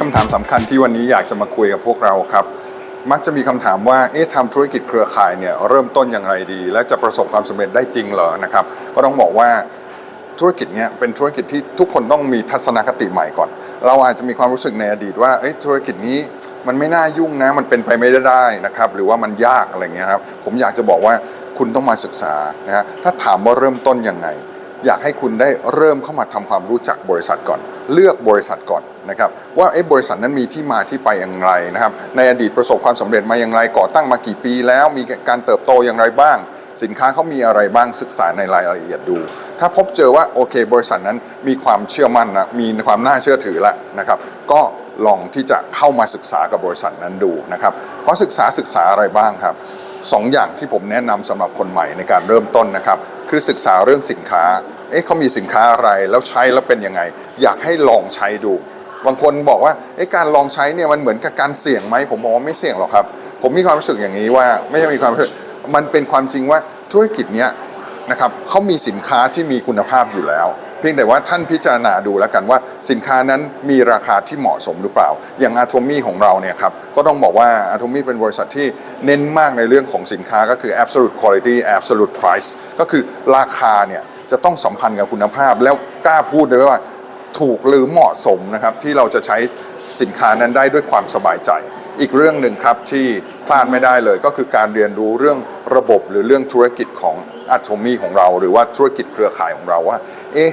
คำถามสำคัญที่วันนี้อยากจะมาคุยกับพวกเราครับ มักจะมีคำถามว่าเอ๊ะทำธุรกิจเครือข่ายเนี่ยเริ่มต้นอย่างไรดี และจะประสบความสำเร็จได้จริงเหรอนะครับ ก็ต้องบอกว่าธุรกิจเนี้ยเป็นธุรกิจที่ทุกคนต้องมีทัศนคติใหม่ก่อน เราอาจจะมีความรู้สึกในอดีตว่าเอ้ยธุรกิจนี้มันไม่น่ายุ่งนะ มันเป็นไปไม่ได้นะครับ หรือว่ามันยากอะไรเงี้ยครับ ผมอยากจะบอกว่าคุณต้องมาศึกษานะฮะถ้าถามว่าเริ่มต้นยังไง อยากให้คุณได้เริ่มเข้ามาทำความรู้จักบริษัทก่อน เลือกบริษัทก่อนนะครับว่าไอ้บริษัทนั้นมีที่มาที่ไปอย่างไรนะครับในอดีตประสบความสำเร็จมาอย่างไรก่อตั้งมากี่ปีแล้วมีการเติบโตอย่างไรบ้าง สินค้าเขามีอะไรบ้างศึกษาในรายละเอียดดู ถ้าพบเจอว่าโอเค บริษัทนั้นมีความเชื่อมั่นนะมีความน่าเชื่อถือแล้วนะครับก็ลองที่จะเข้ามาศึกษากับบริษัทนั้นดูนะครับเพราะศึกษาศึกษาอะไรบ้างครับสองอย่างที่ผมแนะนำสำหรับคนใหม่ในการเริ่มต้นนะครับ คือศึกษาเรื่องสินค้า เอ๊ะเขามีสินค้าอะไรแล้วใช้แล้วเป็นยังไง อยากให้ลองใช้ดู บางคนบอกว่าเอ๊ะการลองใช้เนี่ยมันเหมือนกับการเสี่ยงไหมผมบอกว่าไม่เสี่ยงหรอกครับ ผมมีความรู้สึกอย่างนี้ว่าไม่ใช่มีความรู้สึกมันเป็นความจริงว่าธุรกิจเนี้ยนะครับเขามีสินค้าที่มีคุณภาพอยู่แล้ว เพียงแต่ว่าท่านพิจารณาดูแล้วกันว่าสินค้านั้นมีราคาที่เหมาะสมหรือเปล่า อย่างอาโทมี่ของเราเนี่ยครับก็ต้องบอกว่าอาโทมี่เป็นบริษัทที่เน้นมากในเรื่องของสินค้าก็คือ absolute quality absolute price ก็คือราคาเนี่ยจะต้องสัมพันธ์กับคุณภาพ แล้วกล้าพูดเลยว่าถูกหรือเหมาะสมนะครับที่เราจะใช้สินค้านั้นได้ด้วยความสบายใจ อีกเรื่องหนึ่งครับที่พลาดไม่ได้เลยก็คือการเรียนรู้เรื่องระบบหรือเรื่องธุรกิจของ อัตโทมีของเราหรือว่าธุรกิจเครือข่ายของเราว่า เอ๊ะ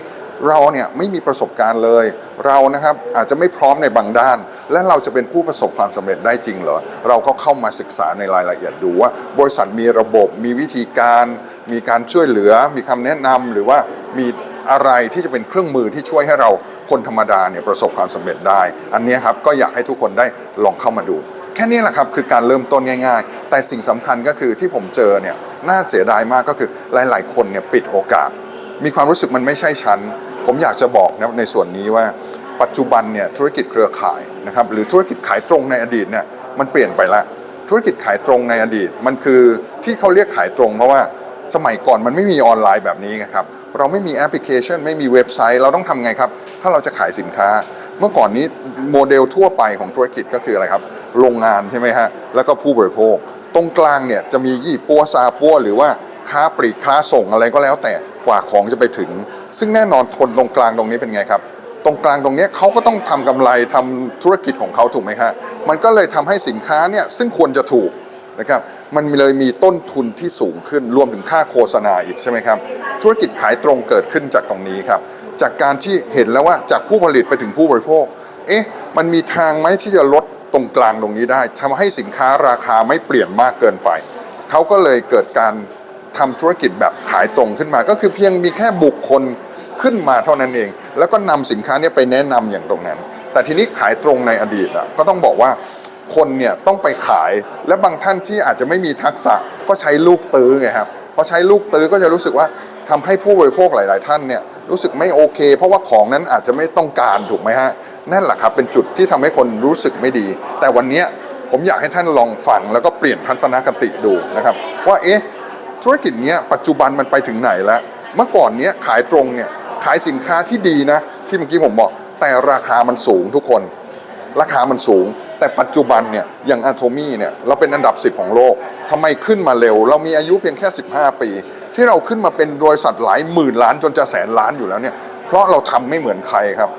เราเนี่ยไม่มีประสบการณ์เลย เรานะครับอาจจะไม่พร้อมในบางด้าน และเราจะเป็นผู้ประสบความสำเร็จได้จริงเหรอเราก็เข้ามาศึกษาในรายละเอียดดูว่า บริษัทมีระบบมีวิธีการ มีการช่วยเหลือ มีคำแนะนำหรือว่ามีอะไรที่จะเป็นเครื่องมือที่ช่วยให้เราคนธรรมดาเนี่ยประสบความสำเร็จได้ อันนี้ครับก็อยากให้ทุกคนได้ลองเข้ามาดู แค่นี้แหละครับคือการเริ่มต้นง่าย ๆ แต่สิ่งสำคัญก็คือที่ผมเจอเนี่ยน่าเสียดายมากก็คือหลาย ๆ คนเนี่ยปิดโอกาส มีความรู้สึกมันไม่ใช่ชั้น ผมอยากจะบอกนะในส่วนนี้ว่าปัจจุบันเนี่ยธุรกิจเครือข่ายนะครับหรือธุรกิจขายตรงในอดีตเนี่ยมันเปลี่ยนไปละธุรกิจขายตรงในอดีต มันคือที่เขาเรียกขายตรง เพราะว่าสมัยก่อนมันไม่มีออนไลน์แบบนี้ไงครับเราไม่มีแอปพลิเคชัน ไม่มีเว็บไซต์ เราต้องทำไงครับ ถ้าเราจะขายสินค้า เมื่อก่อนนี้โมเดลทั่วไปของธุรกิจก็คืออะไรครับ โรงงานใช่ไหมฮะแล้วก็ผู้บริโภค ตรงกลางเนี่ยจะมียี่ปัวซาปัวหรือว่าค้าปลีกค้าส่งอะไรก็แล้วแต่กว่าของจะไปถึง ซึ่งแน่นอนคนตรงกลางตรงนี้เป็นไงครับ ตรงกลางตรงเนี้ยเขาก็ต้องทำกำไรทำธุรกิจของเขาถูกไหมฮะมันก็เลยทำให้สินค้าเนี่ยซึ่งควรจะถูกนะครับมันเลยมีต้นทุนที่สูงขึ้นรวมถึงค่าโฆษณาอีกใช่ไหมครับธุรกิจขายตรงเกิดขึ้นจากตรงนี้ครับจากการที่เห็นแล้วว่าจากผู้ผลิตไปถึงผู้บริโภค เอ๊ะ มันมีทางไหมที่จะลด ตรงกลางตรงนี้ได้ทำให้สินค้าราคาไม่เปลี่ยนมากเกินไป เขาก็เลยเกิดการทำธุรกิจแบบขายตรงขึ้นมา ก็คือเพียงมีแค่บุคคลขึ้นมาเท่านั้นเอง แล้วก็นำสินค้าเนี้ไปแนะนำอย่างตรงนั้น แต่ทีนี้ขายตรงในอดีตอะก็ต้องบอกว่าคนเนี่ยต้องไปขายและบางท่านที่อาจจะไม่มีทักษะก็ใช้ลูกตื้อไงครับพอใช้ลูกตื้อก็จะรู้สึกว่าทำให้ผู้บริโภคหลาย ๆ ท่านเนี่ยรู้สึกไม่โอเค เพราะว่าของนั้นอาจจะไม่ต้องการถูกไหมฮะ นั่นแหละครับเป็นจุดที่ทำให้คนรู้สึกไม่ดี แต่วันนี้ผมอยากให้ท่านลองฟังแล้วก็เปลี่ยนทัศนคติดูนะครับ ว่าเอ๊ะธุรกิจเนี้ยปัจจุบันมันไปถึงไหนแล้ว เมื่อก่อนเนี้ยขายตรงเนี่ยขายสินค้าที่ดีนะ ที่เมื่อกี้ผมบอก แต่ราคามันสูงทุกคน ราคามันสูง แต่ปัจจุบันเนี่ยอย่างอะโทมี่เนี่ยเราเป็นอันดับ 10 ของโลกทำไมขึ้นมาเร็ว เรามีอายุเพียงแค่ 15 ปี ที่เราขึ้นมาเป็นบริษัทหลายหมื่นล้านจนจะแสนล้านอยู่แล้วเนี่ยเพราะเราทำไม่เหมือนใครครับ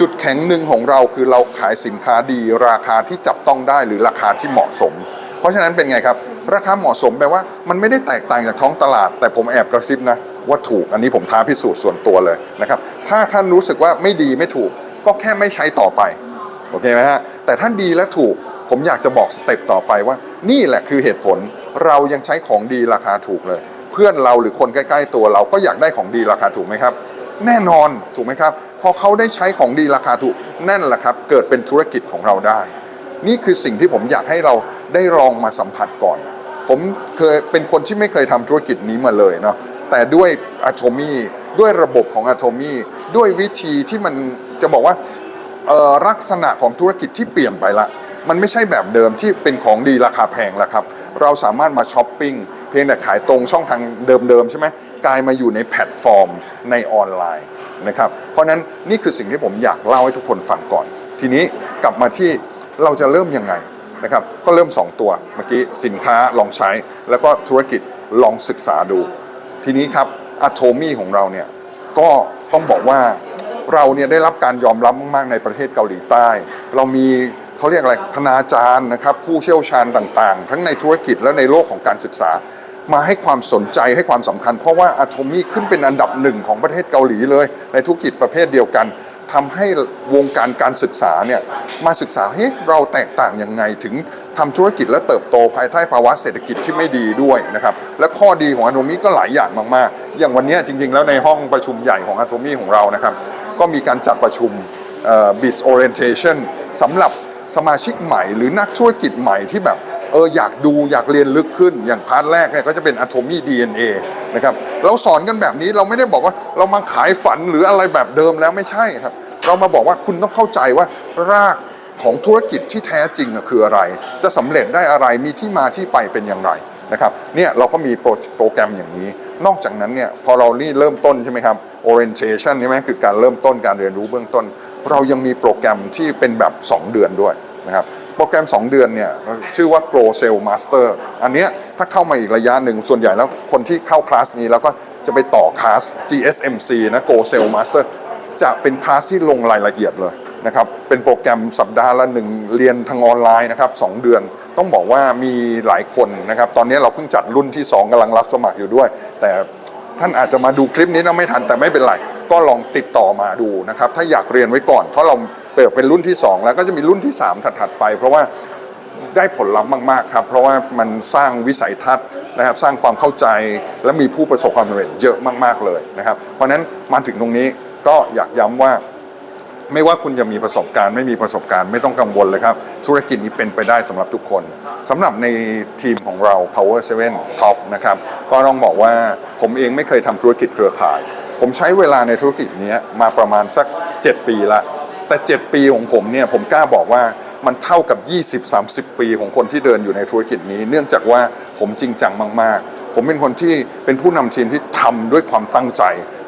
จุดแข็งหนึ่งของเราคือเราขายสินค้าดี ราคาที่จับต้องได้หรือราคาที่เหมาะสม เพราะฉะนั้นเป็นไงครับ ราคาเหมาะสมแปลว่ามันไม่ได้แตกต่างจากท้องตลาด แต่ผมแอบกระซิบนะว่าถูกอันนี้ผมท้าพิสูจน์ส่วนตัวเลยนะครับถ้าท่านรู้สึกว่าไม่ดีไม่ถูก ก็แค่ไม่ใช้ต่อไปโอเคไหมฮะแต่ถ้านดีและถูกผมอยากจะบอกสเต็ปต่อไปว่า นี่แหละคือเหตุผลเรายังใช้ของดีราคาถูกเลย เพื่อนเราหรือคนใกล้ ๆ ตัวเราก็อยากได้ของดีราคาถูกไหมครับ แน่นอนถูกไหมครับ พอเขาได้ใช้ของดีราคาถูกนั่นแหละครับ เกิดเป็นธุรกิจของเราได้ นี่คือสิ่งที่ผมอยากให้เราได้ลองมาสัมผัสก่อน ผมเคยเป็นคนที่ไม่เคยทำธุรกิจนี้มาเลยเนาะแต่ด้วยอะโทมี่ด้วยระบบของอะโทมี่ด้วยวิธีที่มันจะบอกว่าลักษณะของธุรกิจที่เปลี่ยนไปละ มันไม่ใช่แบบเดิมที่เป็นของดีราคาแพงแล้วครับ เราสามารถมาช้อปปิ้งเพียงแต่ขายตรงช่องทางเดิมๆใช่ไหมกลายมาอยู่ในแพลตฟอร์มในออนไลน์ นะครับ เพราะนั้นนี่คือสิ่งที่ผมอยากเล่าให้ทุกคนฟังก่อน ทีนี้กลับมาที่เราจะเริ่มยังไงนะครับก็เริ่ม 2 ตัวเมื่อกี้สินค้าลองใช้ แล้วก็ธุรกิจลองศึกษาดู ทีนี้ครับอะโทมี่ของเราเนี่ยก็ต้องบอกว่าเราเนี่ยได้รับการยอมรับมาก ๆ ในประเทศเกาหลีใต้ เรามีเขาเรียกอะไรคณาจารย์นะครับผู้เชี่ยวชาญต่างๆ ทั้งในธุรกิจและในโลกของการศึกษา มาให้ความสนใจให้ความสำคัญ เพราะว่าอะโทมี่ขึ้นเป็นอันดับหนึ่งของประเทศเกาหลีเลย ในธุรกิจประเภทเดียวกันทำให้วงการการศึกษาเนี่ยมาศึกษาเฮ้ยเราแตกต่างยังไงถึงทำธุรกิจและเติบโตภายใต้ภาวะเศรษฐกิจที่ไม่ดีด้วยนะครับและข้อดีของอะโทมี่ก็หลายอย่างมากๆ อย่างวันนี้จริง ๆ แล้วในห้องประชุมใหญ่ของอะโทมี่ของเรานะครับก็มีการจัดประชุม biz orientation สำหรับสมาชิกใหม่หรือนักธุรกิจใหม่ที่แบบ เอออยากดูอยากเรียนลึกขึ้นอย่างพาร์ทแรกเนี่ยก็จะเป็น Atomy DNA นะครับเราสอนกันแบบนี้เราไม่ได้บอกว่าเรามาขายฝันหรืออะไรแบบเดิมแล้วไม่ใช่ครับ เรามาบอกว่าคุณต้องเข้าใจว่ารากของธุรกิจที่แท้จริงคืออะไร จะสำเร็จได้อะไรมีที่มาที่ไปเป็นอย่างไรนะครับเนี่ยเราก็มีโปรโปรแกรมอย่างนี้ นอกจากนั้นเนี่ยพอเรานี่เริ่มต้นใช่ไหมครับ orientation ใช่ไหมคือการเริ่มต้นการเรียนรู้เบื้องต้น เรายังมีโปรแกรมที่เป็นแบบ 2 เดือนด้วยนะครับ โปรแกรม 2 เดือนเนี่ยชื่อว่า Grow Sale Master อันเนี้ยถ้าเข้ามาอีกระยะหนึ่งส่วนใหญ่แล้วคนที่เข้าคลาสนี้แล้วก็จะไปต่อคลาส GSMC นะ Grow Sale Master จะเป็นคลาสที่ลงรายละเอียดเลยนะครับเป็นโปรแกรมสัปดาห์ละหนึ่งเรียนทางออนไลน์นะครับสองเดือน ต้องบอกว่ามีหลายคนนะครับ ตอนนี้เราเพิ่งจัดรุ่นที่ 2กำลังรับสมัครอยู่ด้วย แต่ท่านอาจจะมาดูคลิปนี้นะไม่ทันแต่ไม่เป็นไร ก็ลองติดต่อมาดูนะครับ ถ้าอยากเรียนไว้ก่อน เพราะเรา เปิดเป็นรุ่นที่ 2 แล้วก็จะมีรุ่นที่ 3 ถัดๆไป เพราะว่าได้ผลลัพธ์มากๆครับ เพราะว่ามันสร้างวิสัยทัศน์นะครับสร้างความเข้าใจและมีผู้ประสบความสำเร็จเยอะมากๆเลยนะครับ เพราะนั้นมาถึงตรงนี้ก็อยากย้ำว่า ไม่ว่าคุณจะมีประสบการณ์ไม่มีประสบการณ์ไม่ต้องกังวลเลยครับ ธุรกิจนี้เป็นไปได้สำหรับทุกคนสำหรับในทีมของเรา Power 7 Top นะครับก็ต้องบอกว่าผมเองไม่เคยทำธุรกิจเครือข่าย ผมใช้เวลาในธุรกิจนี้มาประมาณสัก 7 ปีละ แต่ 7 ปีของผมเนี่ยผมกล้าบอกว่ามันเท่ากับ 20-30 ปีของคนที่เดินอยู่ในธุรกิจนี้ เนื่องจากว่าผมจริงจังมาก ๆ ผมเป็นคนที่เป็นผู้นำทีมที่ทำด้วยความตั้งใจ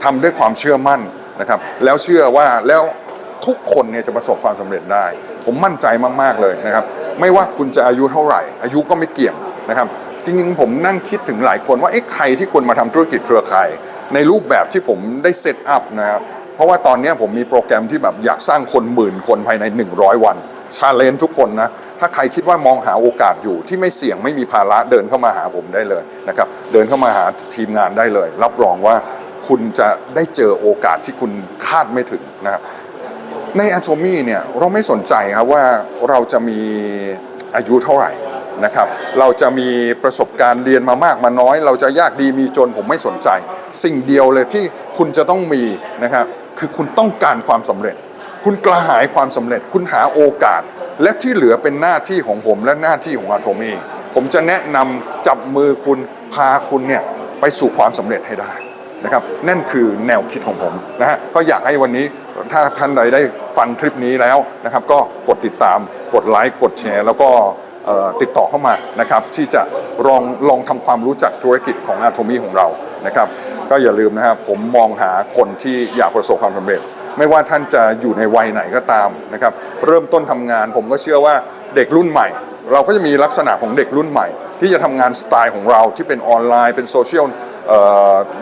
ทำด้วยความเชื่อมั่นนะครับ แล้วเชื่อว่าแล้วทุกคนเนี่ยจะประสบความสำเร็จได้ ผมมั่นใจมากๆเลยนะครับ ไม่ว่าคุณจะอายุเท่าไหร่ อายุก็ไม่เกี่ยงนะครับจริงๆผมนั่งคิดถึงหลายคนว่าเอ๊ะใครที่ควรมาทำธุรกิจเครือข่ายในรูปแบบที่ผมได้เซตอัพนะครับ เพราะว่าตอนนี้ผมมีโปรแกรมที่แบบอยากสร้างคนหมื่นคนภายใน 100 วันชาเลนจ์ทุกคนนะ ถ้าใครคิดว่ามองหาโอกาสอยู่ที่ไม่เสี่ยงไม่มีภาระเดินเข้ามาหาผมได้เลยนะครับ เดินเข้ามาหาทีมงานได้เลย รับรองว่าคุณจะได้เจอโอกาสที่คุณคาดไม่ถึงนะครับ ใน a อ o มี่เนี่ยเราไม่สนใจครับว่าเราจะมีอายุเท่าไหร่นะครับ เราจะมีประสบการณ์เรียนมามากมาน้อย เราจะยากดีมีจนผมไม่สนใจ สิ่งเดียวเลยที่คุณจะต้องมีนะครับ คือคุณต้องการความสำเร็จ คุณกระหายความสำเร็จ คุณหาโอกาส และที่เหลือเป็นหน้าที่ของผมและหน้าที่ของอาโทมี่ผมจะแนะนำจับมือคุณพาคุณเนี่ยไปสู่ความสำเร็จให้ได้นะครับนั่นคือแนวคิดของผมนะฮะก็อยากให้วันนี้ถ้าท่านใดได้ฟังคลิปนี้แล้วนะครับ ก็กดติดตามกดไลค์กดแชร์ แล้วก็ติดต่อเข้ามานะครับ ที่จะลองลองทำความรู้จักธุรกิจของอาโทมีของเรานะครับ ก็อย่าลืมนะครับผมมองหาคนที่อยากประสบความสำเร็จ ไม่ว่าท่านจะอยู่ในวัยไหนก็ตามนะครับ เริ่มต้นทำงานผมก็เชื่อว่าเด็กรุ่นใหม่ เราก็จะมีลักษณะของเด็กรุ่นใหม่ ที่จะทำงานสไตล์ของเราที่เป็นออนไลน์เป็นโซเชียล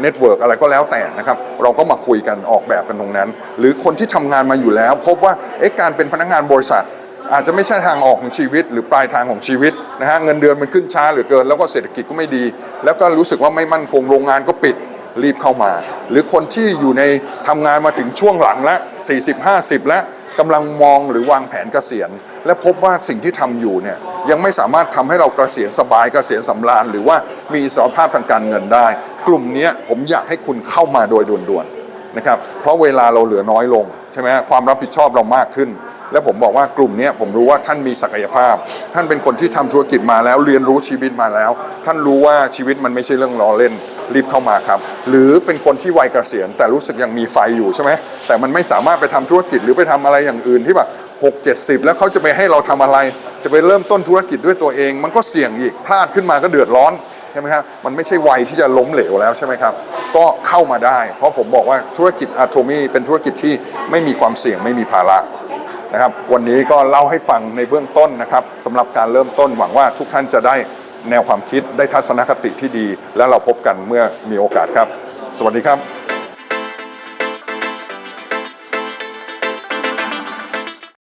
เน็ตเวิร์กอะไรก็แล้วแต่นะครับ เราก็มาคุยกันออกแบบกันตรงนั้น หรือคนที่ทำงานมาอยู่แล้ว พบว่าเอ๊ะการเป็นพนักงานบริษัท อาจจะไม่ใช่ทางออกของชีวิต หรือปลายทางของชีวิตนะฮะเงินเดือนมันขึ้นช้าเหลือเกิน แล้วก็เศรษฐกิจก็ไม่ดี แล้วก็รู้สึกว่าไม่มั่นคงโรงงานก็ปิด รีบเข้ามา หรือคนที่อยู่ในทำงานมาถึงช่วงหลังแล้ว40 50 แล้วกำลังมองหรือวางแผนเกษียณ และพบว่าสิ่งที่ทำอยู่เนี่ยยังไม่สามารถทำให้เราเกษียณสบายเกษียณสำราญหรือว่ามีสภาพทางการเงินได้ กลุ่มนี้ผมอยากให้คุณเข้ามาโดยด่วนๆนะครับเพราะเวลาเราเหลือน้อยลงใช่ไหมความรับผิดชอบเรามากขึ้น และผมบอกว่ากลุ่มนี้ผมรู้ว่าท่านมีศักยภาพ ท่านเป็นคนที่ทำธุรกิจมาแล้วเรียนรู้ชีวิตมาแล้ว ท่านรู้ว่าชีวิตมันไม่ใช่เรื่องล้อเล่นรีบเข้ามาครับ หรือเป็นคนที่วัยเกษียณ แต่รู้สึกยังมีไฟอยู่ใช่ไหมแต่มันไม่สามารถไปทำธุรกิจหรือไปทำอะไรอย่างอื่นที่แบบหกเจ็ดสิบแล้วเขาจะไปให้เราทำอะไร จะไปเริ่มต้นธุรกิจด้วยตัวเอง มันก็เสี่ยงอีกพลาดขึ้นมาก็เดือดร้อนใช่ไหมครับมันไม่ใช่วัยที่จะล้มเหลวแล้วใช่ไหมครับ ก็เข้ามาได้ เพราะผมบอกว่าธุรกิจอะโทมีเป็นธุรกิจที่ไม่มีความเสี่ยงไม่มีภาระ นะครับ วันนี้ก็เล่าให้ฟังในเบื้องต้นนะครับสำหรับการเริ่มต้นหวังว่าทุกท่านจะได้แนวความคิดได้ทัศนคติที่ดี และเราพบกันเมื่อมีโอกาสครับ สวัสดีครับ